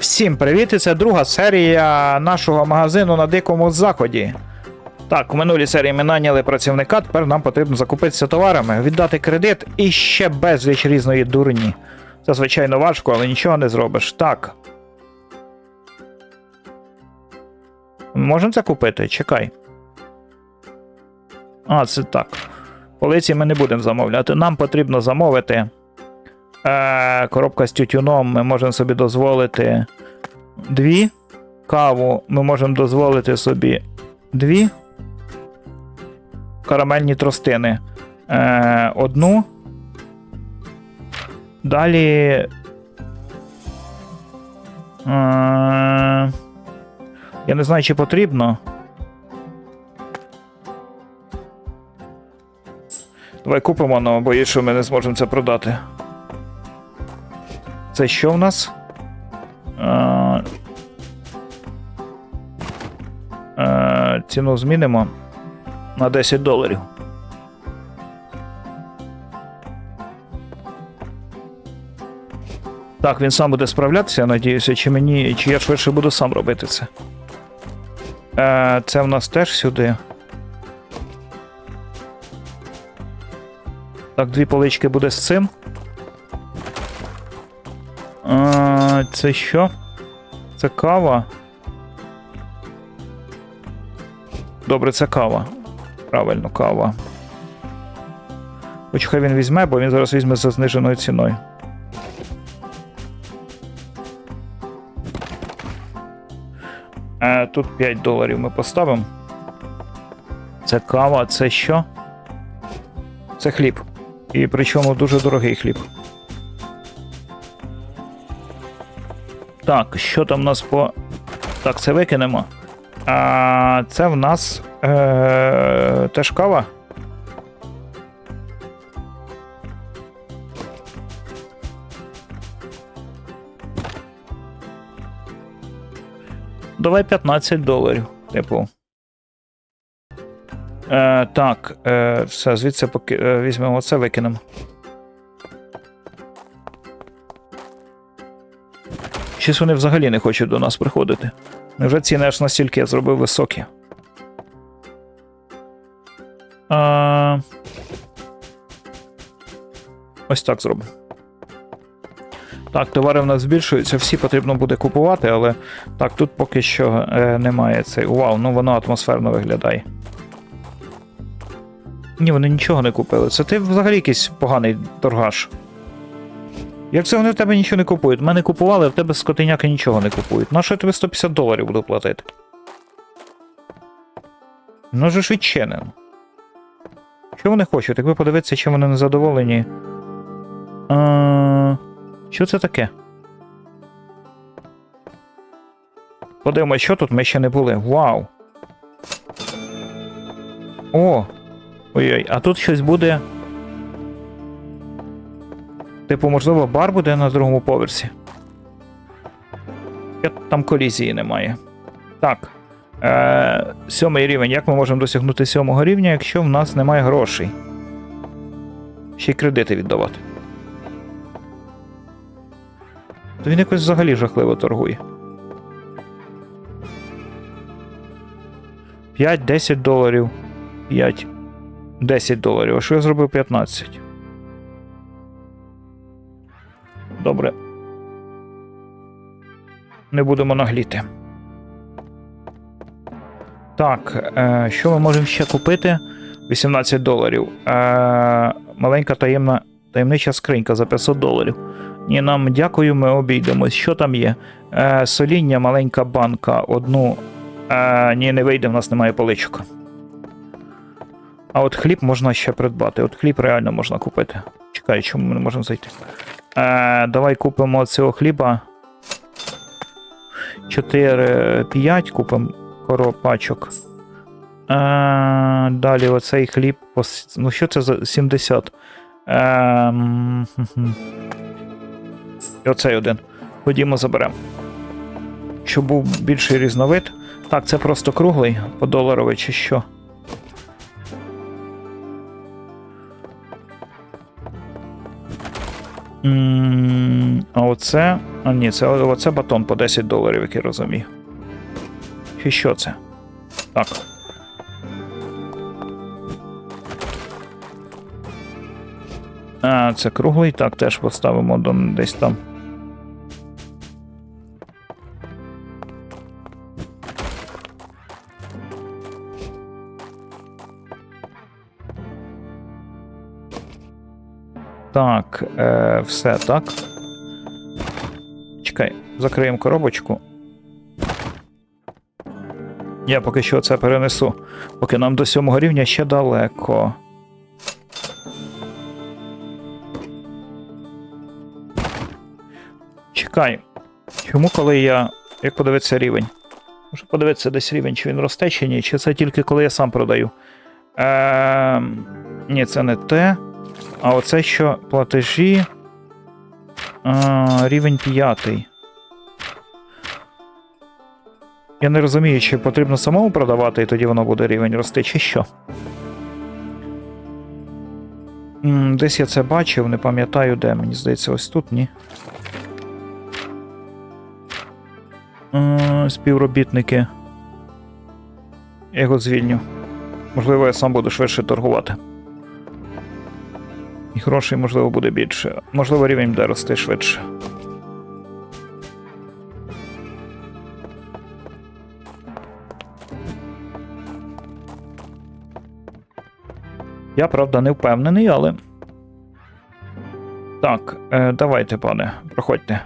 Всім привіт! І це друга серія нашого магазину на Дикому Заході. Так, у минулій серії ми наняли працівника, тепер нам потрібно закупитися товарами, віддати кредит і ще безліч різної дурні. Це звичайно важко, але нічого не зробиш. Так. Можемо це купити? Чекай. А, це так. Полиці ми не будемо замовляти. Нам потрібно замовити. Е, коробка з тютюном ми можемо собі дозволити дві. Каву ми можемо дозволити собі дві. Карамельні тростини. Е, одну. Далі. Е, я не знаю, чи потрібно. Давай купимо, але боюсь, що ми не зможемо це продати. Це що в нас? Ціну змінимо на 10 доларів. Так, він сам буде справлятися, я надіюся, чи мені, чи я швидше буду сам робити це. Е, це в нас теж сюди. Так, дві полички буде з цим. А, це що? Це кава. Добре, це кава. Правильно, кава. Хоч хай він візьме, бо він зараз візьме за зниженою ціною. Е, тут 5 доларів ми поставимо. Це кава, це що? Це хліб. І причому дуже дорогий хліб. Так, що там у нас по. Так, це викинемо. А це в нас е, теж кава. Давай 15 доларів, типу. Е, так, е, все, звідси поки, е, візьмемо це, викинемо. Щось вони взагалі не хочуть до нас приходити. Невже ціни аж настільки я зробив високі? А... Ось так зробимо. Так, товари в нас збільшуються, всі потрібно буде купувати, але так, тут поки що е, немає цей. Вау, ну воно атмосферно виглядає. Ні, вони нічого не купили. Це ти взагалі якийсь поганий торгаш. Як це вони в тебе нічого не купують? Мене купували, а в тебе скотиняки нічого не купують. На що я тобі 150 доларів буду платити? Ну же ж відчинено. Що вони хочуть? Якби подивитися, чим вони не задоволені. А... Що це таке? Подивимось, що тут ми ще не були. Вау! О! Ой-ой, а тут щось буде. Типу, можливо, бар буде на другому поверсі. Там колізії немає. Так. Е, сьомий рівень. Як ми можемо досягнути сьомого рівня, якщо в нас немає грошей? Ще й кредити віддавати. То він якось взагалі жахливо торгує. 5-10 доларів. 5. 10 доларів. А що я зробив 15? Добре. Не будемо нагліти. Так, е, що ми можемо ще купити? 18 доларів. Е, маленька таємна, таємнича скринька за 500 доларів. Ні, нам дякую, ми обійдемось. Що там є? Е, соління, маленька банка, одну. Ні, не вийде, в нас немає поличок. А от хліб можна ще придбати. От хліб реально можна купити. Чекай, чому ми не можемо зайти? Е, давай купимо цього хліба. 4-5 купимо коропачок. Е, далі оцей хліб. Ну, що це за 70? Е. І оцей один. Ходімо, заберемо. Щоб був більший різновид. Так, це просто круглий, по доларовий чи що. А оце А ні, це оце батон по 10 доларів, як я розумію. І що це? Так. А, це круглий, так, теж поставимо десь там. Все так. Чекай, закриємо коробочку. Я поки що це перенесу, поки нам до сьомого рівня ще далеко. Чекай. Чому коли я. Як подивитися рівень? Можу подивитися десь рівень, чи він росте, чи ні, чи це тільки коли я сам продаю. Е, ні, це не те. А оце що платежі. Рівень п'ятий. Я не розумію, чи потрібно самому продавати, і тоді воно буде рівень рости, чи що. Десь я це бачив, не пам'ятаю де. Мені здається, ось тут, ні. Співробітники. Я його звільню. Можливо, я сам буду швидше торгувати. І грошей, можливо, буде більше. Можливо, рівень буде рости швидше. Я, правда, не впевнений, але. Так, е, давайте, пане, проходьте.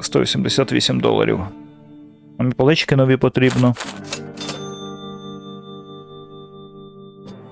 Сто вісімдесят вісім доларів. Нам полички нові потрібно.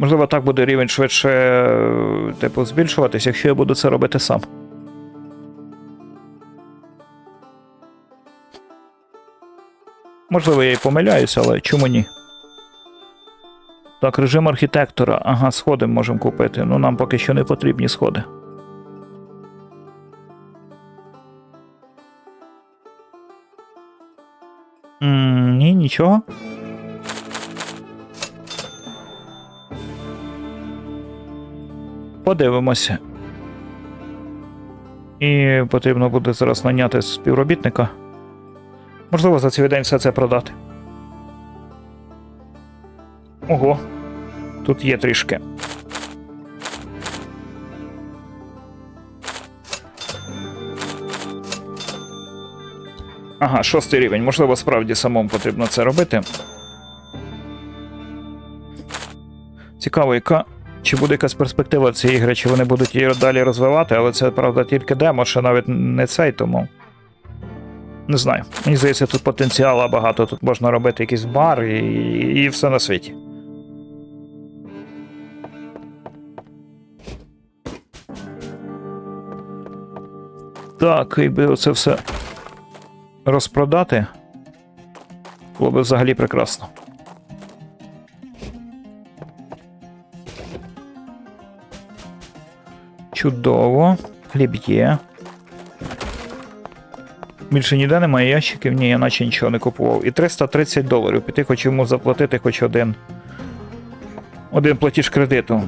Можливо, так буде рівень швидше, типу, збільшуватись, якщо я буду це робити сам. Можливо, я і помиляюся, але чому ні? Так, режим архітектора. Ага, сходи можемо купити. Ну нам поки що не потрібні сходи. М, ні, нічого. Подивимося. І потрібно буде зараз наняти співробітника. Можливо, за цей день все це продати. Ого. Тут є трішки. Ага, шостий рівень. Можливо, справді самому потрібно це робити. Цікаво, яка. Чи буде якась перспектива цієї ігри, чи вони будуть її далі розвивати, але це, правда, тільки демо, ще навіть не цей, тому. Не знаю. Мені здається, тут потенціалу багато. Тут можна робити якийсь бар і, і все на світі. Так, якби оце все розпродати, було б взагалі прекрасно. Чудово. Хліб є. Більше ніде немає ящиків, ні, я наче нічого не купував. І 330 доларів. Піти хочу йому заплатити хоч один. Один платіж кредиту.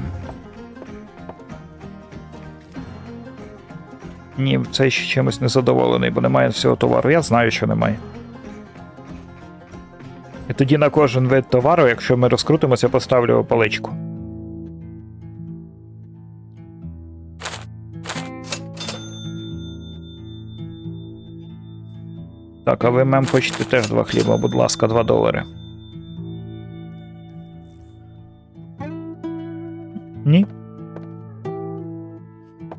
Ні, цей ще чимось незадоволений, бо немає всього товару. Я знаю, що немає. І тоді на кожен вид товару, якщо ми розкрутимося, поставлю паличку. Так, а ви мем хочете теж два хліба, будь ласка, 2 долари. Ні.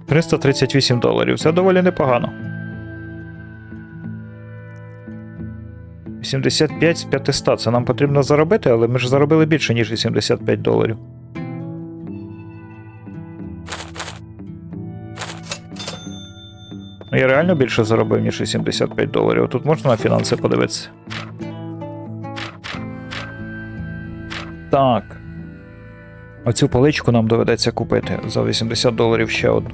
338 доларів. Це доволі непогано. 85 з 500. Це нам потрібно заробити, але ми ж заробили більше, ніж 85 доларів. Ну, я реально більше заробив, ніж 85 доларів. Тут можна на фінанси подивитися. Так. Оцю поличку нам доведеться купити за 80 доларів ще одну.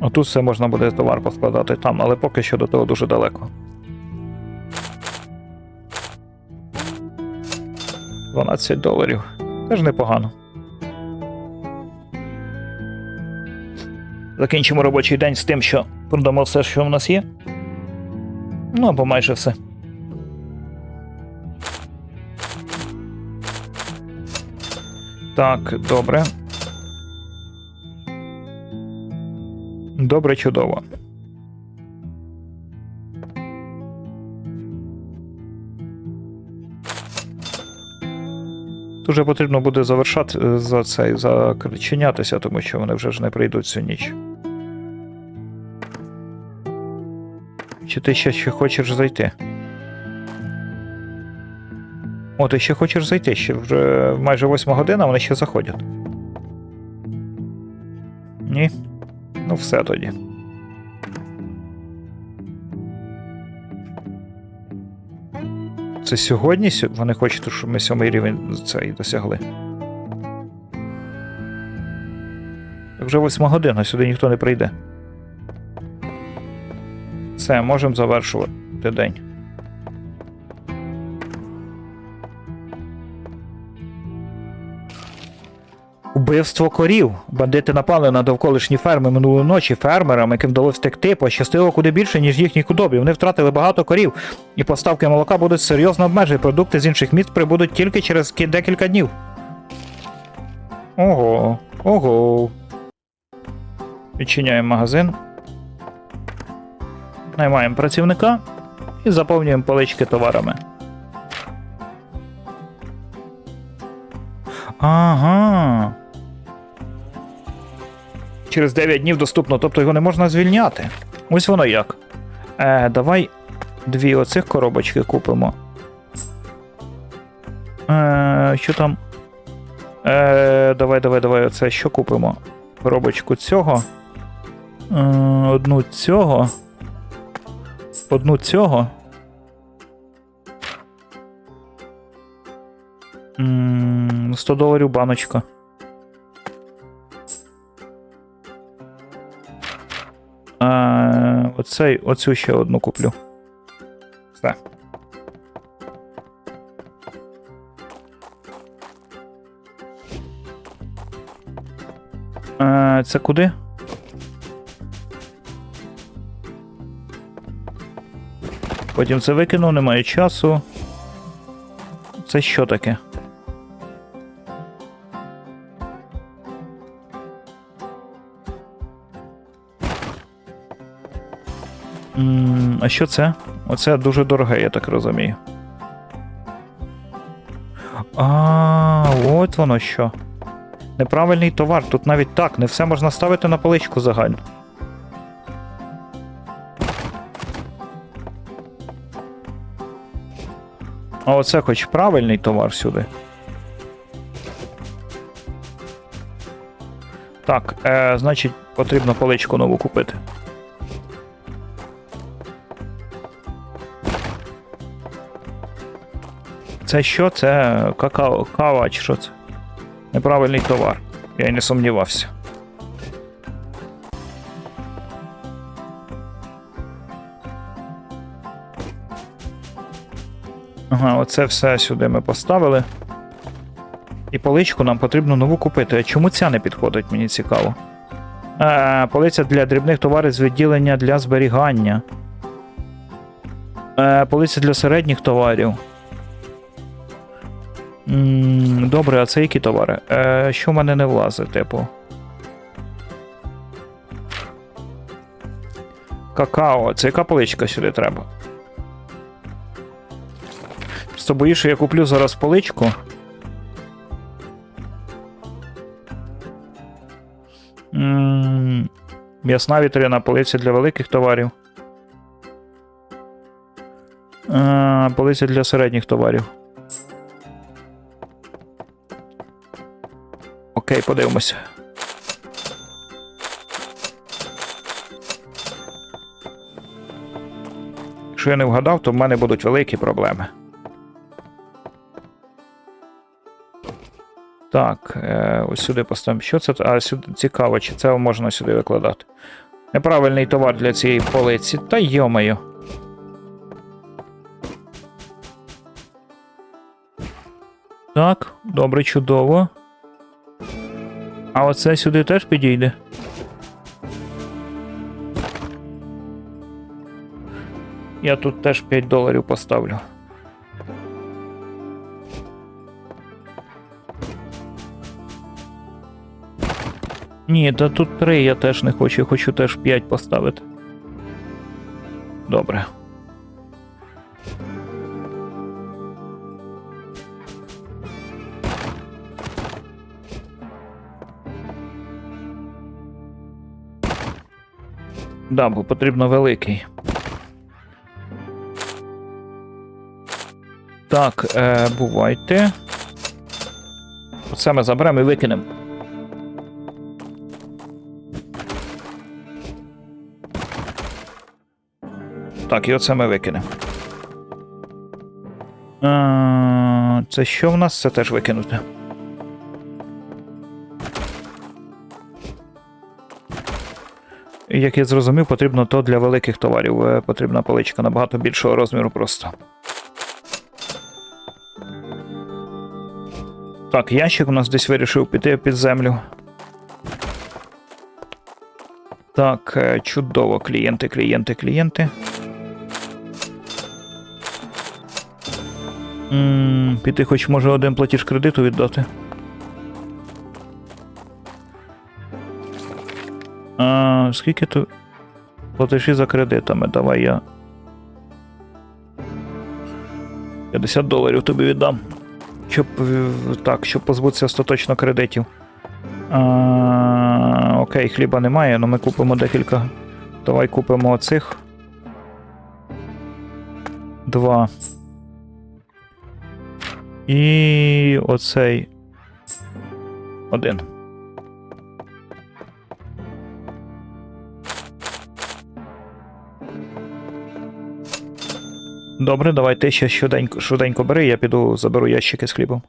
Отут все можна буде товар поскладати там, але поки що до того дуже далеко. 12 доларів. Теж непогано. Закінчимо робочий день з тим, що продамо все, що в нас є. Ну, або майже все. Так, добре. Добре, чудово. Дуже потрібно буде завершати е, за цей закриченятися, тому що вони вже ж не прийдуть цю ніч. Чи ти ще, ще хочеш зайти? О, ти ще хочеш зайти, ще вже майже восьма година, вони ще заходять. Ні? Ну, все тоді. Це сьогодні вони хочуть, щоб ми сьомий рівень цей досягли. Вже восьма година, сюди ніхто не прийде. Все, можемо завершувати день. Убивство корів. Бандити напали на довколишні ферми минулої ночі. Фермерам, яким вдалося втекти, пощастило куди більше, ніж їхніх худобі. Вони втратили багато корів, і поставки молока будуть серйозно обмежені. Продукти з інших міст прибудуть тільки через декілька днів. Ого, ого. Відчиняємо магазин. Наймаємо працівника і заповнюємо полички товарами. Ага. Через 9 днів доступно, тобто його не можна звільняти. Ось воно як. Е, давай дві оцих коробочки купимо. Е, що там? Е, давай, давай, давай, оце що купимо? Коробочку цього. Е, одну цього. Одну цього. М, 100 доларів баночка. А, оцей, оцю ще одну куплю. Все. А, це куди? Потім це викину, немає часу. Це що таке? А що це? Оце дуже дороге, я так розумію. А, от воно що. Неправильний товар. Тут навіть так, не все можна ставити на поличку загально. А оце хоч правильний товар сюди. Так, е, значить, потрібно поличку нову купити. Це що? Це какао, кава чи що це? Неправильний товар. Я й не сумнівався. Ага, оце все сюди ми поставили. І поличку нам потрібно нову купити. А чому ця не підходить, мені цікаво. Е, полиця для дрібних товарів з відділення для зберігання. Е, полиця для середніх товарів. Добре, а це які товари? Е, що в мене не влазить, типу? Какао, це яка поличка сюди треба? Просто боюсь, що я куплю зараз поличку. М'ясна вітряна полиця для великих товарів. Полиця для середніх товарів. Окей, подивимося. Якщо я не вгадав, то в мене будуть великі проблеми. Так, е, ось сюди поставимо. Що це? А сюди цікаво, чи це можна сюди викладати. Неправильний товар для цієї полиці. Та йомаю. Так, добре, чудово. А оце сюди теж підійде. Я тут теж 5 доларів поставлю. Ні, та тут 3 я теж не хочу, я хочу теж 5 поставити. Добре. Да, бо потрібно великий. Так, е, бувайте. Оце ми заберемо і викинемо. Так, і оце ми викинемо. Це що в нас? Це теж викинути. Як я зрозумів, потрібно то для великих товарів. Е, Потрібна поличка набагато більшого розміру просто. Так, ящик у нас десь вирішив піти під землю. Так, е, чудово, клієнти, клієнти, клієнти. М піти хоч може один платіж кредиту віддати. А, скільки то платежі за кредитами? Давай я. 50 доларів тобі віддам. Щоб так, щоб позбутися остаточно кредитів. А, окей, хліба немає, але ми купимо декілька. Давай купимо оцих. Два. І оцей. Один. Добре, давай ти ще швиденько, швиденько бери, я піду заберу ящики з хлібом.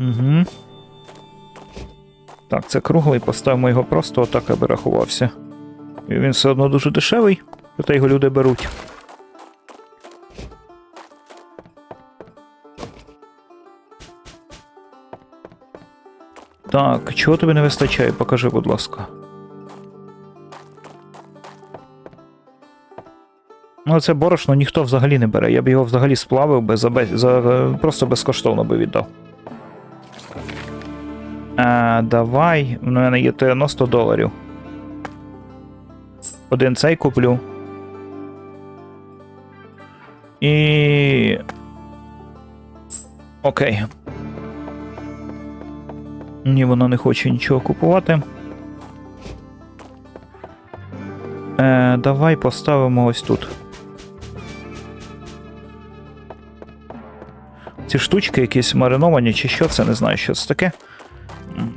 Угу. Так, це круглий, поставимо його просто отак, аби рахувався. І він все одно дуже дешевий, проте його люди беруть. Так, чого тобі не вистачає? Покажи, будь ласка. Ну, це борошно ніхто взагалі не бере. Я б його взагалі сплавив би за, за просто безкоштовно би віддав. А, давай. У мене є 90 доларів. Один цей куплю. І. Окей. Ні, вона не хоче нічого купувати. Е, давай поставимо ось тут. Ці штучки якісь мариновані, чи що це, не знаю, що це таке.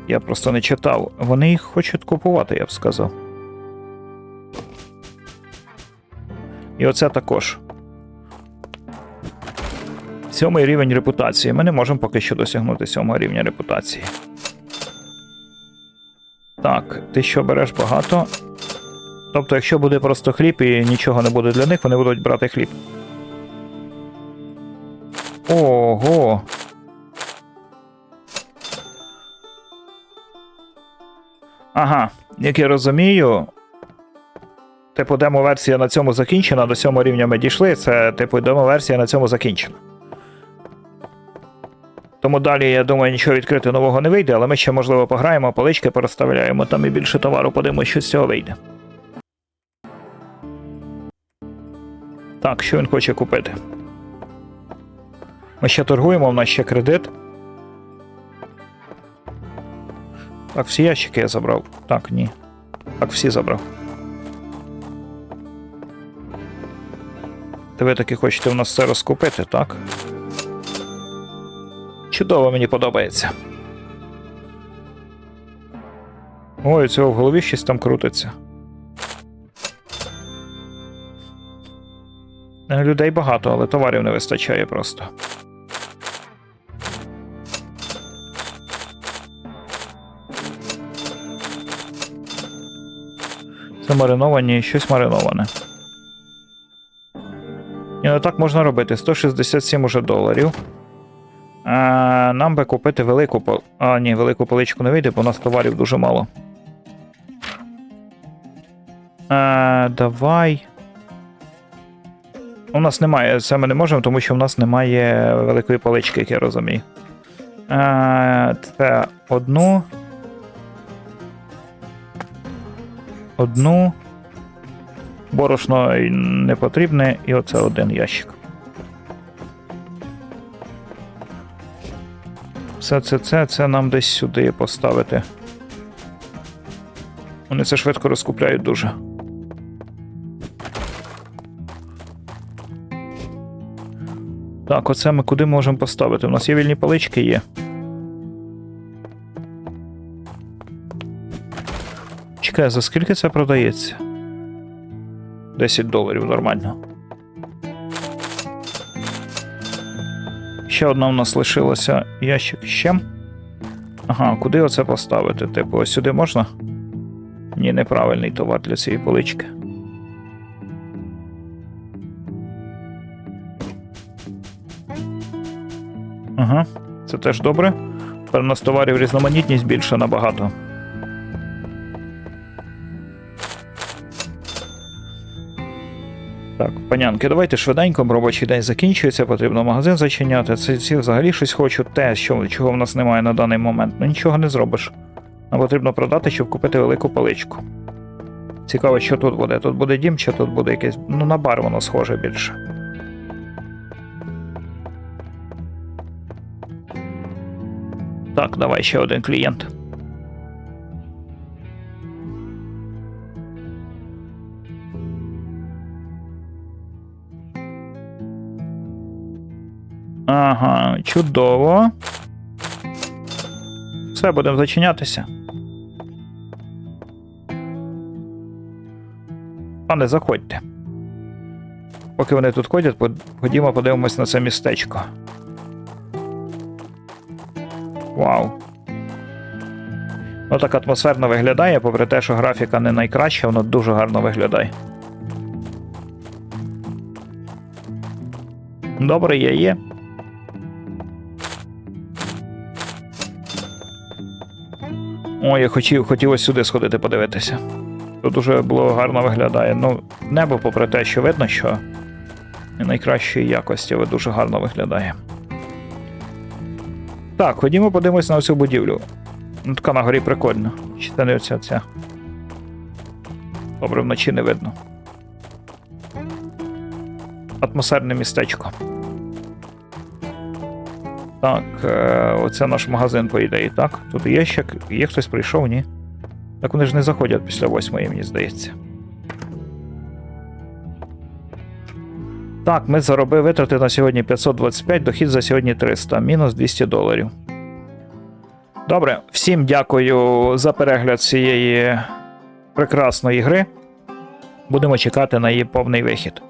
Я просто не читав. Вони їх хочуть купувати, я б сказав. І оце також. Сьомий рівень репутації. Ми не можемо поки що досягнути сьомого рівня репутації. Так, ти що береш багато. Тобто, якщо буде просто хліб і нічого не буде для них, вони будуть брати хліб. Ого. Ага, як я розумію. Типу, демо-версія на цьому закінчена, до сьомого рівня ми дійшли. Це, типу, демо-версія на цьому закінчена. Тому далі, я думаю, нічого відкрити нового не вийде, але ми ще, можливо, пограємо, полички порозставляємо, там і більше товару, подивимось, що з цього вийде. Так, що він хоче купити? Ми ще торгуємо, у нас ще кредит. Так, всі ящики я забрав. Так, ні. Так, всі забрав. Та ви таки хочете у нас все розкупити, так? Чудово, мені подобається. Ой, цього в голові щось там крутиться. Людей багато, але товарів не вистачає просто. Це мариновані і щось мариноване. І ну так можна робити. 167 уже доларів. А, нам би купити велику пол... А, ні, велику поличку не вийде, бо у нас товарів дуже мало. Е, давай. У нас немає, це ми не можемо, тому що в нас немає великої палички, як я розумію. Е, це одну. Одну. Борошно не потрібне, і оце один ящик. Все це, це, це нам десь сюди поставити. Вони це швидко розкупляють дуже. Так, оце ми куди можемо поставити? У нас є вільні палички є. Чекай, за скільки це продається? 10 доларів нормально. Ще одна у нас лишилася ящик ще. Ага, куди оце поставити? Типу, ось сюди можна? Ні, неправильний товар для цієї полички. Ага, це теж добре. Тепер у нас товарів різноманітність більше набагато. Так, панянки, давайте швиденько, робочий день закінчується, потрібно магазин зачиняти. Це ці взагалі щось хочу, те, що, чого в нас немає на даний момент. Ну нічого не зробиш. Нам потрібно продати, щоб купити велику паличку. Цікаво, що тут буде. Тут буде дім, чи тут буде якесь. Ну, на бар воно схоже більше. Так, давай ще один клієнт. Ага, чудово. Все, будемо зачинятися. Пане, заходьте. Поки вони тут ходять, ходімо подивимось на це містечко. Вау. Ну так атмосферно виглядає, попри те, що графіка не найкраща, воно дуже гарно виглядає. Добре, є, є. Ой, я хотів, ось сюди сходити подивитися. Тут дуже було гарно виглядає. Ну, небо, попри те, що видно, що не найкращої якості, але дуже гарно виглядає. Так, ходімо подивимось на цю будівлю. Ну, така на горі прикольна. Чи це не оця ця? Добре, вночі не видно. Атмосферне містечко. Так, е, оце наш магазин, по ідеї, так? Тут є ще є хтось прийшов, ні? Так вони ж не заходять після восьмої, мені здається. Так, ми заробили витрати на сьогодні 525, дохід за сьогодні 300, мінус 200 доларів. Добре, всім дякую за перегляд цієї прекрасної гри. Будемо чекати на її повний вихід.